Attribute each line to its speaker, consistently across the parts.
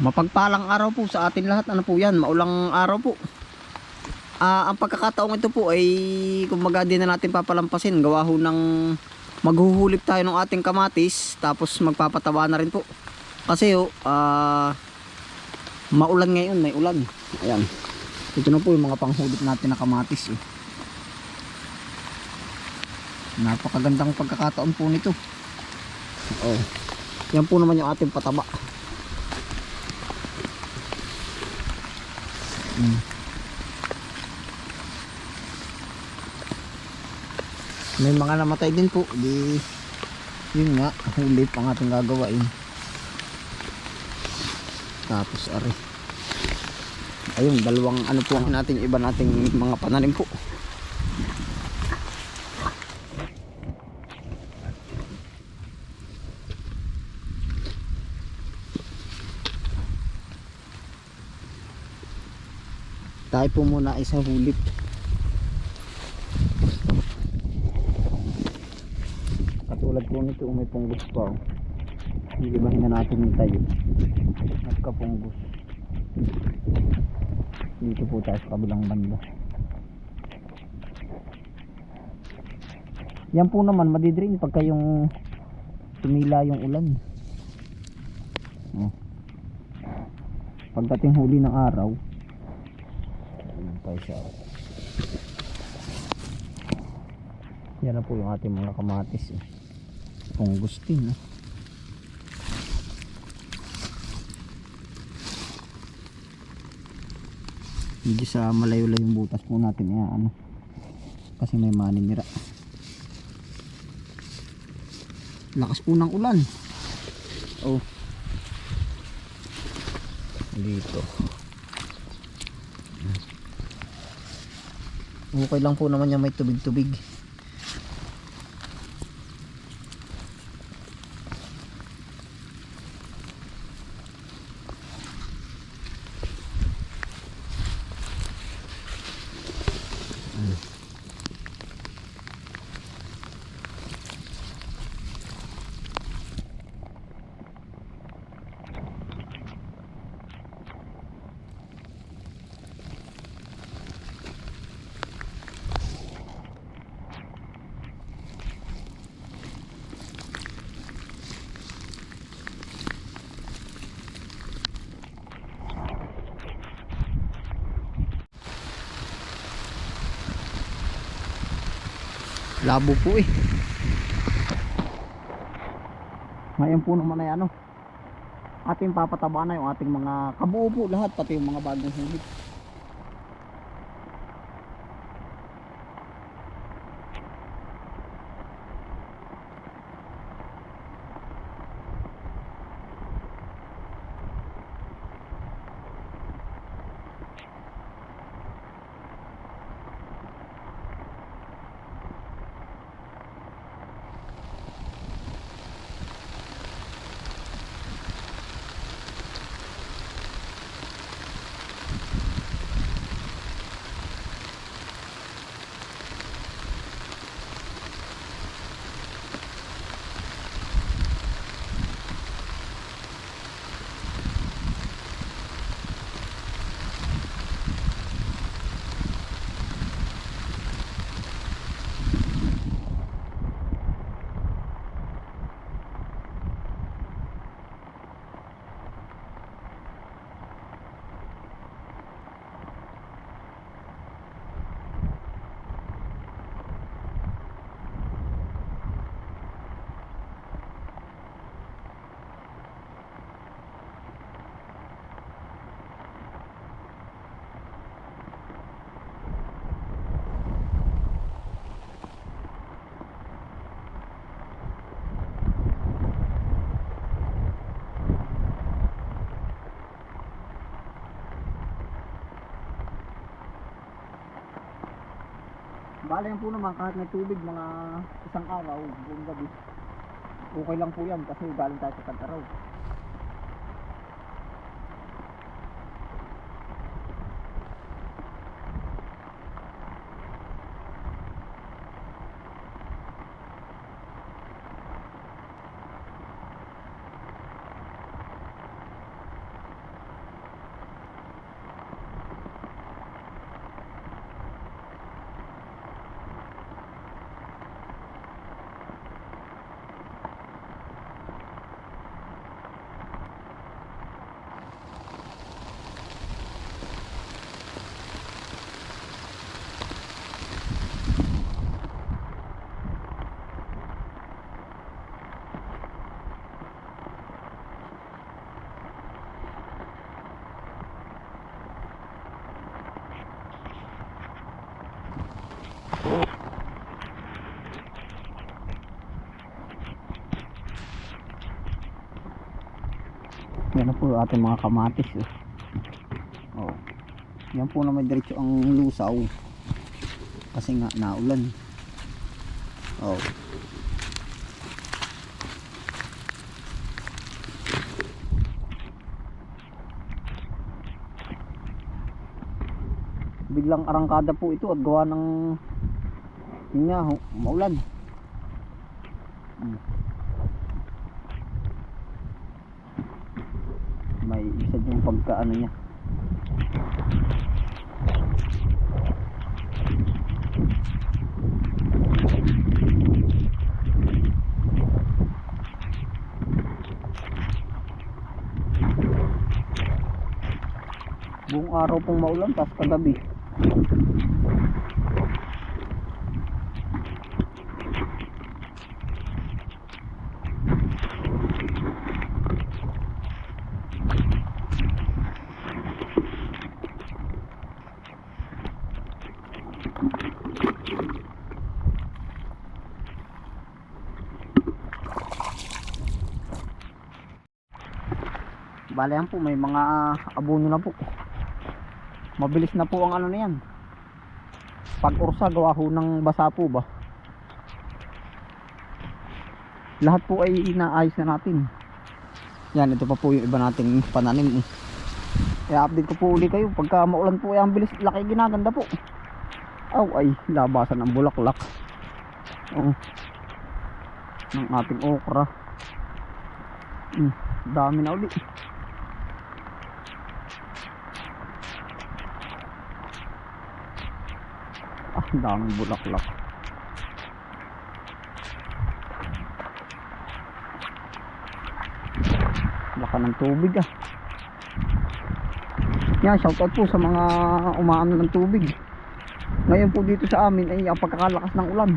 Speaker 1: Mapagpalang araw po sa atin lahat. Ano po yan? Maulang araw po. Ah, ang pagkakataong ito po ay kumbaga din na natin papalampasin. Gawa ho ng maghuhulip tayo ng ating kamatis tapos magpapatawa na rin po. Kasi ho, ah, maulan ngayon, may ulan. Ayan. Ito na po yung mga panghulip natin na kamatis eh. Napakagandang pagkakataon po nito. Oh. Yan po naman yung ating pataba. Mm. May mga namatay din po. Di, yun nga, hulip ang ating gagawain. Tapos, ari. Ayun, dalawang ano po ang nating iba nating mga pananim po. Tayo po muna ay sa hulip. Katulad po nito, may punggos pa. Oh. Ilibahin na natin yung tayo. Nagkapunggos. Dito po tayo sa kabilang banda. Yan po naman, madidrain pagka yung tumila yung ulan. Oh. Pagdating huli ng araw, Tayo siya. Yan na po yung ating mga kamatis. Eh. Pungustin. Eh. Medyo sa malayo-layo yung butas po natin. Yan, ano. Kasi may maninira. Lakas po ng ulan. Oh. Dito. Okay lang po naman yan may tubig-tubig. Labo po eh. Ngayon po naman ay ano. Ating papataba na yung ating mga kabuo po lahat pati yung mga bagong hulit. Bale yan po naman kahit may tubig mga isang araw, buong gabi. Okay lang po yan kasi galing tayo sa tag-araw. Po ating mga kamatis. Oh. Oh. Yan po na may diretso ang lusaw. Kasi nga naulan. Oh. Biglang arangkada po ito at gawa ng yun nga, maulan. Hmm. May isa yung pagkaano niya. Buong araw pong maulan, tapos kagabi. Bale yan po, may mga abono na po. Mabilis na po ang ano na yan. Pag ursa, gawa ho ng basa po ba. Lahat po ay inaayos na natin. Yan, ito pa po yung iba nating pananim. I-update ko po uli kayo. Pagka maulan po, ay ang bilis, laki ginaganda po. Aw, ay, labasan ng bulaklak. Oo. Ng ating okra. Hmm, dami na uli. Ang daming bulaklak. Laka ng tubig ah. Yan, shoutout po sa mga umaano ng tubig. Ngayon po dito sa amin ay ang pagkakalakas ng ulan.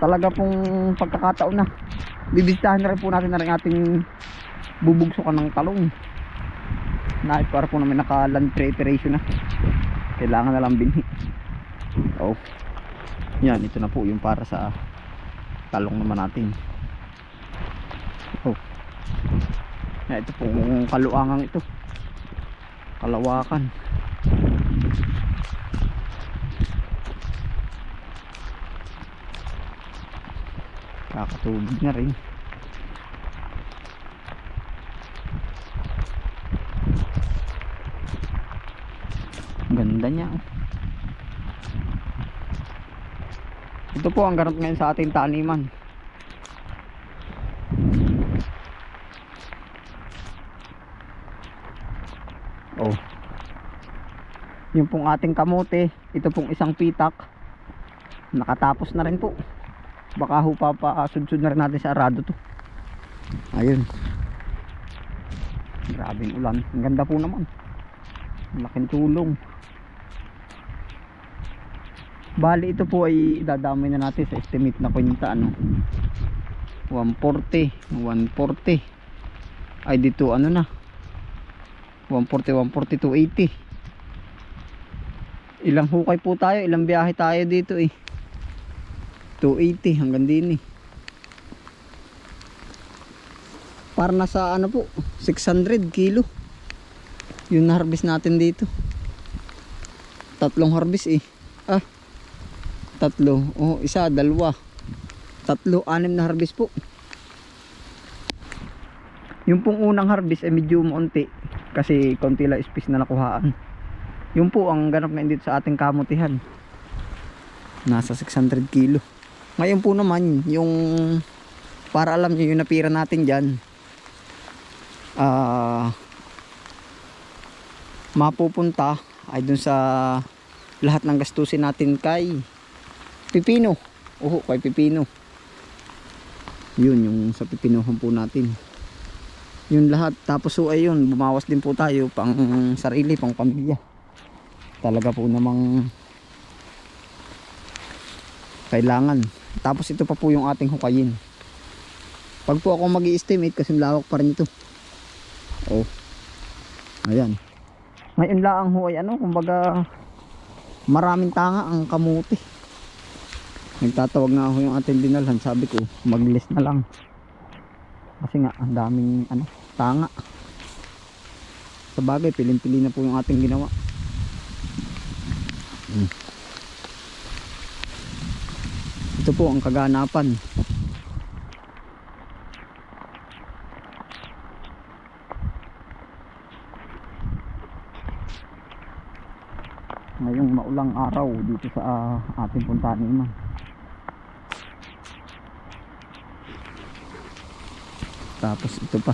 Speaker 1: Talaga pong pagkakataon na. Bibisitahin na rin po natin na rin ating bubugsukan ng talong. Na para po namin naka land preparation na. Kailangan na lang binhi. Oh. Yan, ito na po yung para sa talong naman natin. Oh. Yan, ito po kaluangang ito. Kalawakan. Kakatubig na rin. Ganda niya. Ito po ang ganap ngayon sa ating taniman. Oh. Yung pong ating kamote, ito pong isang pitak. Nakatapos na rin po. Baka ho papasudsud na rin natin sa arado to. Ayun. Grabing ulan. Ang ganda po naman. Laking tulong. Bali ito po ay dadamay na natin sa estimate na kwenta ano. 140, 140. Ay dito ano na. 140, 140, 280. Ilang hukay po tayo, ilang biyahe tayo dito eh. 280 hanggang din eh. Para nasa ano po, 600 kilo. Yung na-harvest natin dito. Tatlong harvest eh. Ah, tatlo. Oh, isa, dalawa. Tatlo, anim na harvest po. Yung pong unang harvest ay medyo maunti. Kasi konti lang space na nakuhaan. Yung po ang ganap ngayon dito sa ating kamutihan. Nasa 600 kilo. Ngayon po naman, yung para alam nyo yung napira natin dyan. Ah... mapupunta ay dun sa lahat ng gastusin natin kay Pipino. Oho, kay Pipino. Yun, yung sa Pipinohan po natin. Yun lahat. Tapos so ayun, bumawas din po tayo pang sarili, pang pamilya. Talaga po namang kailangan. Tapos ito pa po yung ating hukayin. Pag po ako mag estimate kasi lawak pa rin ito. Oh. Ayan. Ngayon lang ho ay ano, kumbaga maraming tanga ang kamuti. Nagtatawag nga ako yung ating dinalhan, sabi ko, mag-list na lang. Kasi nga ang daming ano, tanga. Sa bagay, piling-pili na po yung ating ginawa. Ito po ang kaganapan. Ngayong maulang araw dito sa ah, ating puntaniman. Tapos ito pa.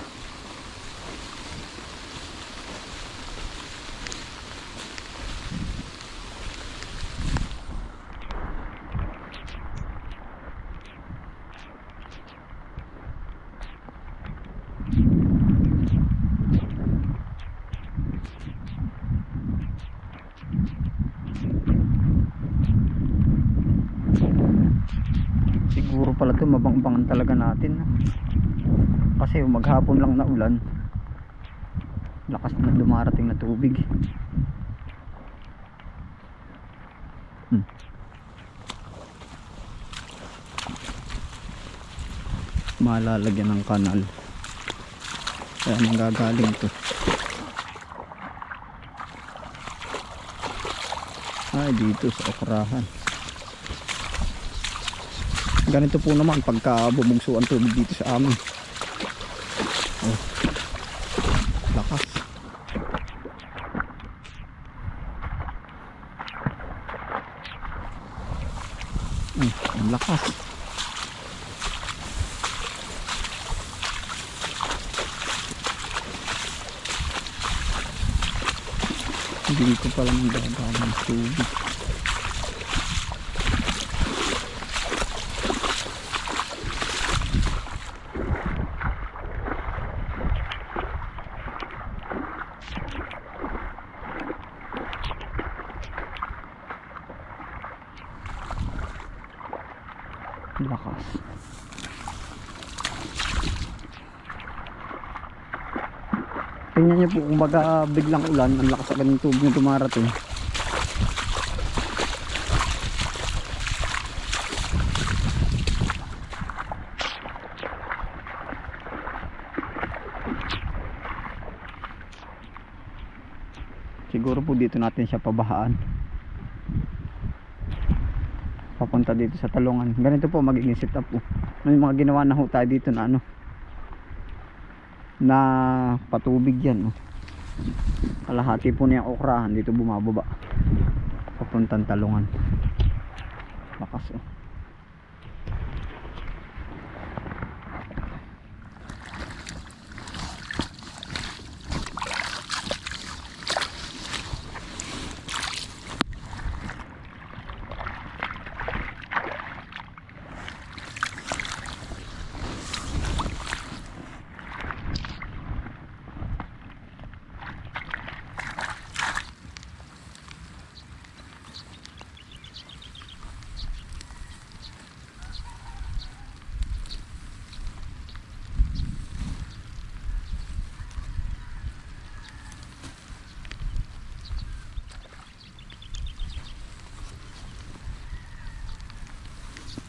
Speaker 1: Siguro pala ito mabangbangan talaga natin. Kasi maghapon lang na ulan. Lakas na dumarating na tubig. Hmm. Malalagyan ng kanal. Kaya manggagaling to. Ay, dito sa okrahan. Ganito po naman pagka bumugso ang tubig dito sa amin. Oh. Lakas. Mm, ang lakas. Dito pala ng dadaan ng tubig. Lakas. Tingnan niyo po kung baga biglang ulan, ang lakas agad ng tubig na dumarating. Siguro po dito natin siya pabahaan. Papunta dito sa talungan. Ganito po magiging setup po. May mga ginawa na ho tayo dito na ano na patubig yan oh. kalahati po niyang okrahan dito bumababa papuntang talungan lakas oh.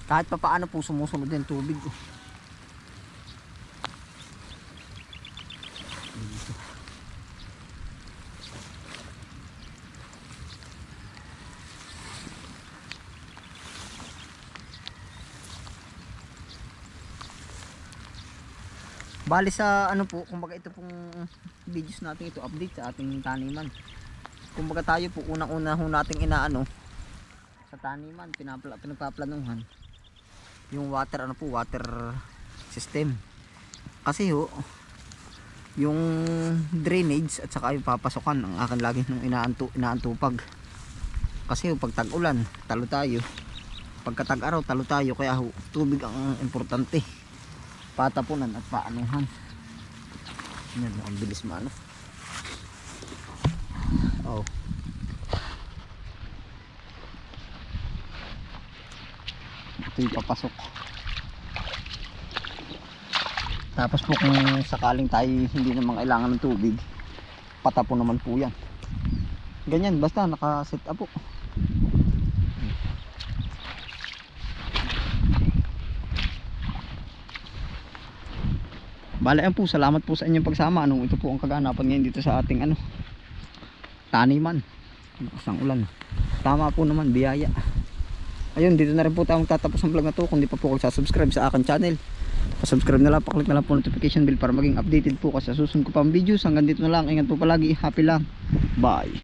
Speaker 1: Kahit pa paano po sumusunod yung tubig. Bali sa ano po, kumbaga ito pong videos natin ito update sa ating taniman. Kumbaga tayo po unang-una ho nating inaano sa taniman, pinapla, pinagpaplanuhan yung water ano po, water system. Kasi ho yung drainage at saka yung papasokan ang akin lagi nung inaantu, inaantupag. Kasi ho, pag tag-ulan, talo tayo. Pagka tag-araw, talo tayo. Kaya ho, tubig ang importante patapunan at paanuhan yan ang bilis maano oh ito yung papasok tapos po kung sakaling tayo hindi naman kailangan ng tubig patapon naman po yan ganyan basta naka set up po Bale yan po, salamat po sa inyong pagsama. Anong ito po ang kaganapan ngayon dito sa ating ano, taniman. Lakas ng ulan. Tama po naman, biyaya. Ayun, dito na rin po tayo magtatapos ang vlog na to. Kung di pa po kayo subscribe sa akin channel. Pa-subscribe na lang, paklik na lang po notification bell para maging updated po kasi susunod ko pang videos. Hanggang dito na lang, ingat po palagi, happy lang. Bye.